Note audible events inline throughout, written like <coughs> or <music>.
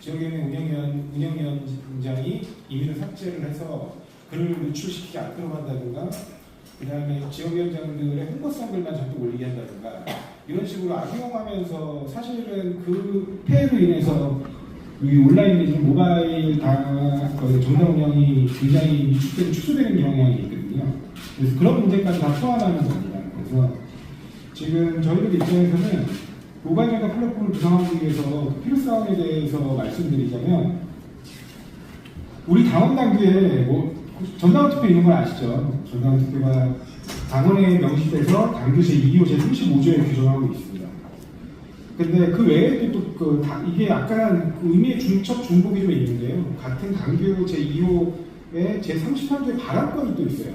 지역위원회 운영위원, 운영위원장이 임의로 삭제를 해서 글을 노출시키지 않도록 한다든가 그 다음에 지역위원장들의 홍보성 글만 전부 올리게 한다든가 이런 식으로 악용하면서 사실은 그 폐해로 인해서 이 온라인 내지 모바일 다 정당 운영이 굉장히 위축되고 축소되는 경향이 있거든요. 그래서 그런 문제까지 다 포함하는 겁니다. 그래서 지금 저희들 입장에서는 모바일 정당 플랫폼을 구성하기 위해서 그 필요성에 대해서 말씀드리자면 우리 당원 당규에 뭐 전당원 투표 있는 건 아시죠? 전당원 투표가 당원에 명시돼서 당규 제2호 제35조에 규정하고 있습니다. 근데 그 외에도 또 그 이게 약간 그 의미의 중첩 중복이 좀 있는데요. 같은 당규 제2호에 제33조에 발언권이 또 있어요.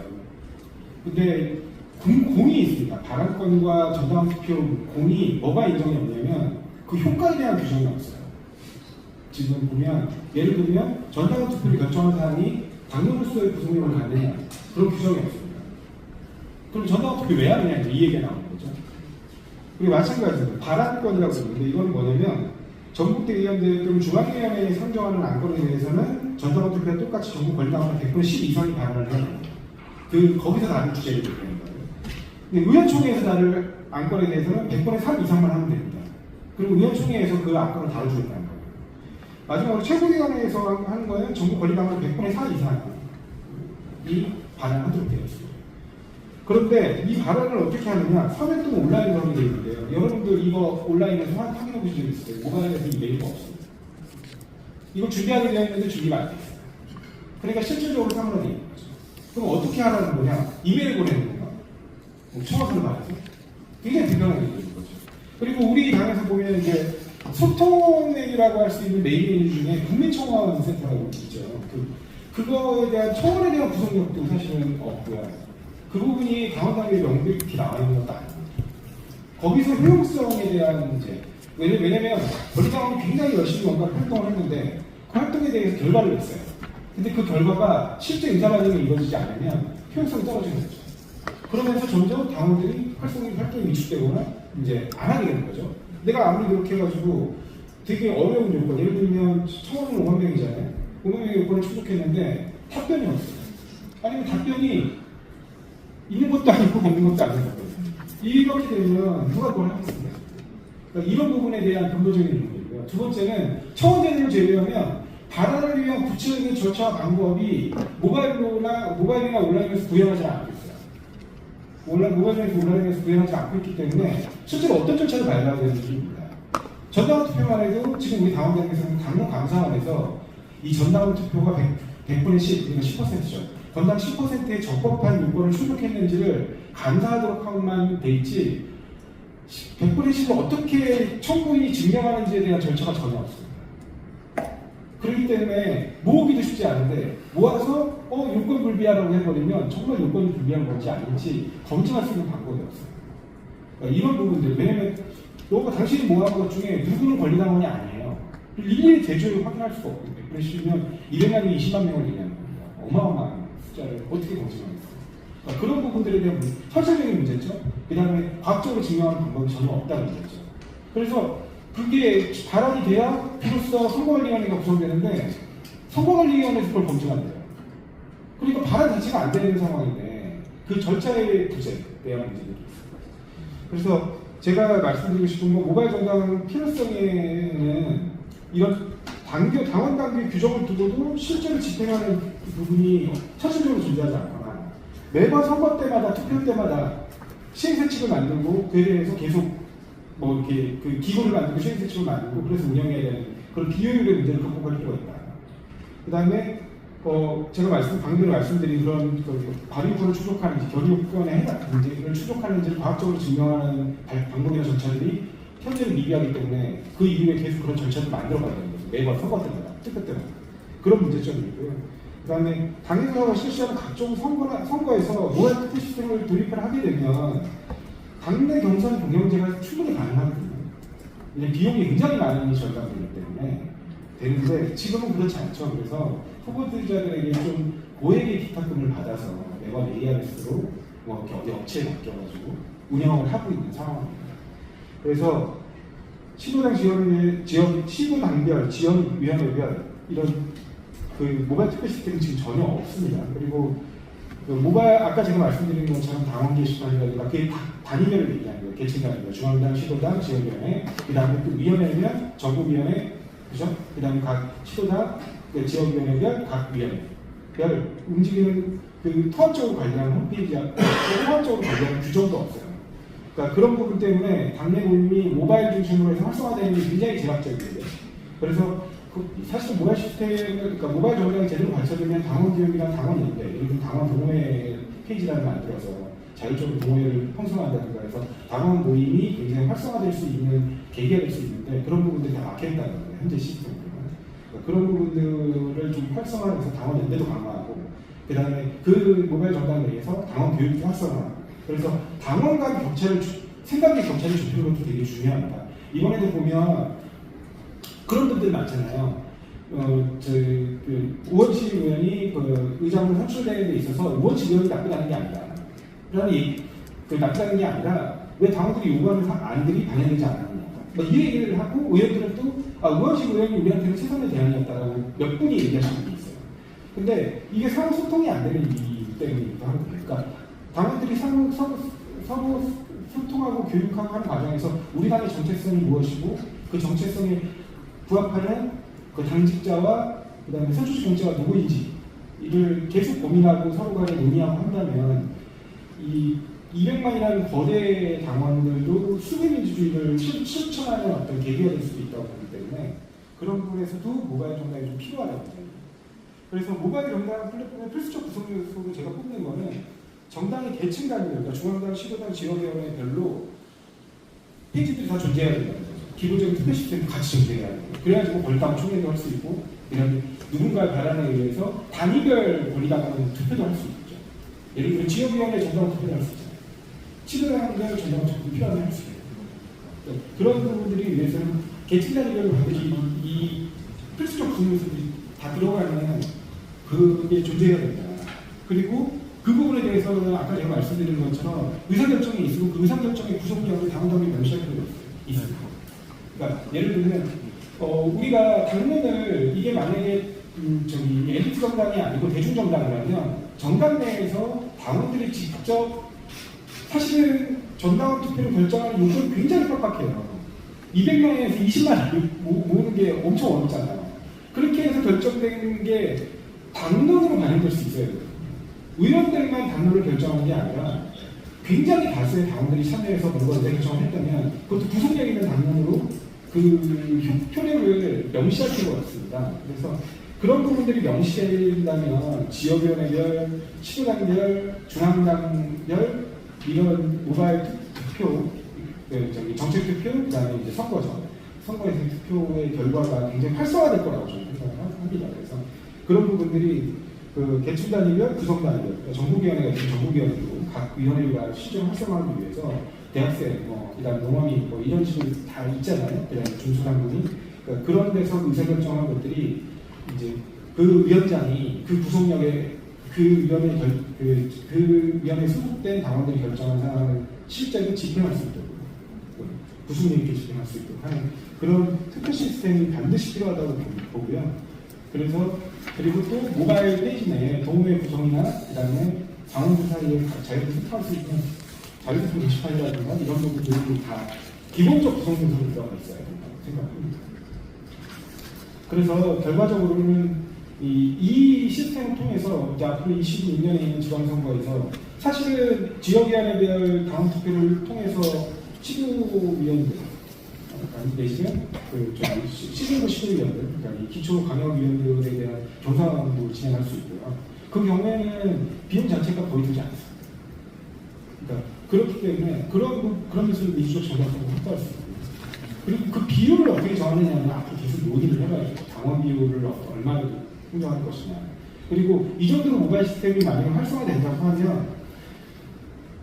근데 공, 공이 있습니다. 발언권과 전당 투표 공이 뭐가 인정이 없냐면 그 효과에 대한 규정이 없어요. 지금 보면 예를 들면 전당 투표를 결정한 사람이 당론으로서의 구성력을 갖느냐 그런 규정이 없습니다. 그럼 전당 투표 왜 하느냐 이 얘기가 나오는 거죠. 그리고 마찬가지로 발언권이라고 그러는데 이건 뭐냐면 전국대 의원들 또는 중앙위원회에 상정하는 안건에 대해서는 전당 투표와 똑같이 전국 권리당원 100% 10 이상이 발언을 됩니다. 그 거기서 다른 주제를 되는 거예요. 근데 의원총회에서 다룰 안건에 대해서는 100번의 3 이상만 하면 됩니다. 그리고 의원총회에서 그 안건을 다뤄주겠다는 거예요. 마지막으로 최고위원회에서 하는 거는 전국 권리당원 100번의 4 이상이 발언하도록 되어 있습니다. 그런데 이 발언을 어떻게 하느냐? 서면 또는 온라인으로 하게 되어 있는데요. 여러분들 이거 온라인에서 확- 확인해 보신 적 있으세요? 모바일에서 이 메일이 없습니다. 이거 준비하게 되어 있는데 준비가 안 돼 있어요. 그러니까 실질적으로 되어 있는 거죠. 그럼 어떻게 하라는 거냐? 이메일 보내는? 뭐 청와대를 말해서? 굉장히 불편하게 되는 거죠. 그리고 우리 당에서 보면 이제 소통 메일이라고 할 수 있는 메일 중에 국민청원 센터라고 있죠. 그, 그거에 대한 청원에 대한 구성력도 사실은 없고요. 그 부분이 당원당의 명백히 나와 있는 것도 아닙니다. 거기서 효용성에 대한 문제. 왜냐- 왜냐면 권리당원이 굉장히 열심히 뭔가 활동을 했는데 그 활동에 대해서 결과를 냈어요. 근데 그 결과가 실제 의사반영이 이루어지지 않으면 효용성이 떨어지는 거죠. 그러면서 점점 당원들이 활동이, 활동이 위축되거나 이제 안 하게 되는 거죠. 내가 아무리 그렇게 해가지고 되게 어려운 요건, 예를 들면 청원은 5만 명이잖아요. 5만 명의 요건을 충족했는데 답변이 없어요. 아니면 답변이 있는 것도 아니고 없는 것도 거예요. 이렇게 되면 누가 그걸 하겠습니까? 그러니까 이런 부분에 대한 근본적인 문제고요. 두 번째는 청원제도를 제외하면 발언을 위한 구체적인 절차와 방법이 모바일로나 모바일이나 온라인에서 구현하지 있어요. 온라인 모바일에서 온라인에서 구현하지 않고 있기 때문에 실제로 어떤 절차를 밟아야 되는지 입니다. 전당원 투표만 해도 지금 우리 당원들에서는 당원 감사원에서 이 전당원 투표가 100, 100 분의 10, 그러니까 10%죠. 건당 10%의 적법한 요건을 충족했는지를 감사하도록 하고만 돼 있지 100분의 10을 어떻게 청구인이 증명하는지에 대한 절차가 전혀 없습니다. 그렇기 때문에 모으기도 쉽지 않은데 모아서 어 요건 불비하라고 해버리면 정말 요건이 불비한 건지 아닌지 검증할 수 있는 방법이 없어요. 그러니까 이런 부분들 왜냐면 너가 당신이 모아한 것 중에 누구는 권리당원이 아니에요. 일일이 대조를 확인할 수가 없거든요. 그러시면 200만이 20만 명을 얘기하는 겁니다. 어마어마한 숫자를 어떻게 검증하겠어요? 그러니까 그런 부분들에 대한 문- 설정적인 문제죠. 그 다음에 과학적으로 증명하는 방법이 전혀 없다는 문제죠. 그래서 그게 발언이 돼야 비로소 선거관리위원회가 구성되는데 선거관리위원회에서 그걸 검증한대요. 그러니까 발언 자체가 안 되는 상황인데 그 절차의 부재에 대한 문제들이 있습니다. 그래서 제가 말씀드리고 싶은 건 모바일 정당 필요성에는 이런 당규, 당원 당규 규정을 두고도 실제로 집행하는 부분이 현실적으로 존재하지 않거나 매번 선거 때마다 투표 때마다 시행세칙을 만들고 그에 대해서 계속 뭐 이렇게 그 기구를 만들고 시행세칙을 만들고 그래서 운영해야 되는 그런 비효율의 문제를 극복할 필요가 있다. 그 다음에 어 제가 말씀 방금 말씀드린 그런 그 발의권을 추적하는지 결의권에 해당 문제를 추적하는지를 과학적으로 증명하는 발- 방법이나 절차들이 현재는 미비하기 때문에 그 이후에 계속 그런 절차를 만들어가야 되는 거죠. 매번 선거 때마다 투표 때마다 그런 문제점이 있고요. 그 다음에 당에서 실시하는 각종 선거나 선거에서 투표 시스템을 도입을 하게 되면 당내 경선 동영제가 충분히 가능하거든요. 비용이 굉장히 많이 절감되기 때문에 되는데 지금은 그렇지 않죠. 그래서 후보자들에게 좀 고액의 기탁금을 받아서 매번 ARS로 뭐 어디 업체에 맡겨가지고 운영을 하고 있는 상황입니다. 그래서 시도당 지원 지역 시도당별 지원위원회별 이런 그 모바일 투표 시스템이 지금 전혀 없습니다. 그리고 그 모바일 아까 제가 말씀드린 것처럼 당원 게시판이라든가 그게 다 단위별을 얘기하는 거예요. 계층 단위별 중앙당, 시도당, 지역위원회 그 다음에 또 위원회면 전국위원회 그죠? 그 다음에 각 시도당, 그 지역위원회별 각 위원회별 움직이는 그 통합적으로 관리하는 홈페이지야 <coughs> 통합적으로 관리하는 규정도 없어요. 그러니까 그런 부분 때문에 당내 모임이 모바일 중심으로 해서 활성화되는 게 굉장히 제각적인데 그래서 그 사실 모바일 시스템 그러니까 모바일 정당이 제대로 갖춰지면 당원 기업이랑 당원인데 예를 들면 당원 동호회 페이지라는 걸 만들어서 자율적으로 동호회를 형성한다든가 해서 당원 모임이 굉장히 활성화될 수 있는 계기가 될 수 있는데 그런 부분들이 다 막혀있다는 거예요 현재 시스템으로는. 그러니까 그런 부분들을 좀 활성화해서 당원 연대도 강화하고 그 다음에 그 모바일 정당 내에서 당원 교육도 활성화 그래서 당원 간 격차를 주- 생각의 격차를 좁히는 것도 되게 중요합니다. 이번에도 보면 그런 분들 많잖아요. 어, 저, 그, 우원식 의원이 그 의장으로 선출되는 데 있어서 우원식 의원이 나쁘다는 게 아니다. 그러면 이, 그 나쁘다는 게 아니라 왜 당원들이 요구하는 사- 안들이 반영되지 않았느냐. 뭐이 얘기를 하고 의원들은 또 아, 우원식 의원이 우리한테는 최선의 대안이었다라고 몇 분이 얘기하시는 게 있어요. 근데 이게 상호 소통이 안 되는 이유 때문이기도 하고 그러니까 당원들이 서로, 서로, 서로 소통하고 교육하고 하는 과정에서 우리 당의 정체성이 무엇이고 그 정체성에 부합하는 그 당직자와 그 다음에 선출직 정치가 누구인지 이를 계속 고민하고 서로 간에 논의하고 한다면 이 200만이라는 거대 당원들도 수비민주주의를 실- 실천하는 어떤 계기가 될 수도 있다고 보기 때문에 그런 부분에서도 모바일 정당이 좀 필요하다고 생각합니다. 그래서 모바일 정당 플랫폼의 필수적 구성 요소로 제가 뽑는 거는 정당의 계층 단위별, 그러니까 중앙당, 시도당, 지역위원회 별로 페이지들이 다 존재해야 거죠. 기본적인 투표 시스템이 같이 존재해야 거예요. 그래야지고 벌당 총회도 할 수 있고, 그다음에 누군가의 바람에 의해서 단위별 권리당하는 투표도 할 수 있죠. 예를 들면 지역위원회 전당 투표도 할수 있잖아요. 시도당별 전당 투표 필요하면 할수 있어요. 그러니까 그런 부분들이 위해서는 계층 단위별로 반드시 이, 이 필수적 구성 요소들이 다 들어가는 그게 존재해야 된다. 그리고 그 부분에 대해서는 아까 제가 말씀드린 것처럼 의사결정이 있고 그 의사결정의 구성력을 당원당이 명시할 필요가. 있어요. 그러니까 예를 들면 어, 우리가 당론을 이게 만약에 음, 저기 엘리트 정당이 아니고 대중 정당이라면 정당 내에서 당원들이 직접 사실은 전당 투표를 결정하는 요건이 굉장히 빡빡해요. 200명에서 20만 모으는 게 엄청 어렵잖아요. 그렇게 해서 결정되는 게 당론으로 반영될 수 있어야 돼요. 의원들만 당론을 결정하는 게 아니라 굉장히 다수의 당원들이 참여해서 뭔가 의사 결정을 했다면 그것도 있는 당론으로 그 효- 효력을 명시할 필요가 있습니다. 그래서 그런 부분들이 명시된다면 지역위원회별, 시도당별, 중앙당별 이런 모바일 투표, 그 저기 정책 투표, 그다음에 이제 선거죠. 선거에서 투표의 결과가 굉장히 활성화될 거라고 저는 생각을 합니다. 그래서 그런 부분들이 그 계층 단위별, 구성 단위별, 그러니까 전국위원회가 있으면 전국위원회도 각 위원회가 실제로 활성화하기 위해서 대학생, 뭐, 그다음 농업이 뭐 이런 식으로 다 있잖아요. 그다음에 중소상공인 그러니까 그런 데서 의사결정한 것들이 이제 그 위원장이 그 구성력에 그 위원회 결, 그, 그 위원회 소속된 당원들이 결정한 사항을 실제로 집행할 수 있도록 구속력 있게 집행할 수 있도록 하는 그런 특허 시스템이 반드시 필요하다고 보고요. 그래서 그리고 또 모바일 페이지 내에 동호회 구성이나 그다음에 당원들 사이에 자유롭게 소통할 수 있는 자율소통 게시판이라든가 이런 부분들이 다 기본적 구성 요소로 들어가 있어야 된다고 생각합니다. 그래서 결과적으로는 이, 이 시스템을 통해서 이제 앞으로 26년에 있는 지방선거에서 사실은 지역위원회별 당원 투표를 통해서 시도위원들 내지는 그 저기 시- 시중부 시도위원들 그러니까 이 기초강력위원들에 대한 조사도 진행할 수 있고요. 그 경우에는 비용 자체가 거의 들지 않습니다. 그러니까 그렇기 때문에 그런 그런 것을 민주적 정당성을 확보할 수 있고 그리고 그 비율을 어떻게 정하느냐는 앞으로 계속 논의를 해봐야죠. 당원 비율을 어- 얼마나 흥정할 것이냐. 그리고 이 정도로 모바일 시스템이 만약에 활성화된다고 하면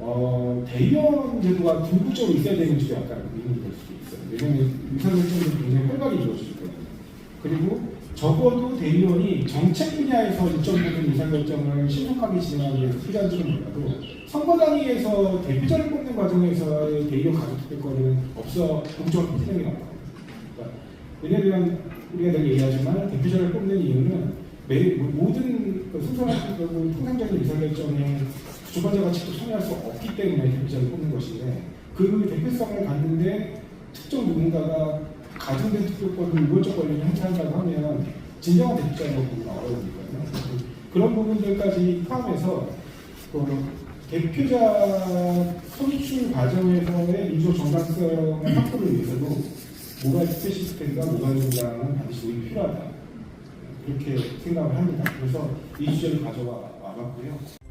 어, 대의원 제도가 궁극적으로 있어야 되는지도 약간 의문이 될 수도 있어요. 왜냐하면 의사결정이 굉장히 활발히 이루어지기 때문에. 그리고 적어도 대의원이 정책 분야에서 일정 부분 의사결정을 신속하게 진행하기 위해서 필요한지는 몰라도 선거 단위에서 대표자를 뽑는 과정에서의 대의원 가족 투표권은 없어 공적 희생이 없다. 왜냐하면 우리가 늘 얘기하지만 대표자를 뽑는 이유는 매, 모든 그 순서나 그 통상적인 의사결정에 주관자가 직접 참여할 수 없기 때문에 대표자를 뽑는 것인데 그 대표성을 갖는데 특정 누군가가 가중된 투표권을 우월적 권리를 행사한다고 하면 진정한 대표자라고 보기가 어려우니까요. 그런 부분들까지 포함해서 그 대표자 선출 과정에서의 민주 정당성의 확보를 위해서도 모바일 투표 시스템과 모바일 정당은 반드시 필요하다. 그렇게 생각을 합니다. 그래서 이 주제를 가져와 와봤고요.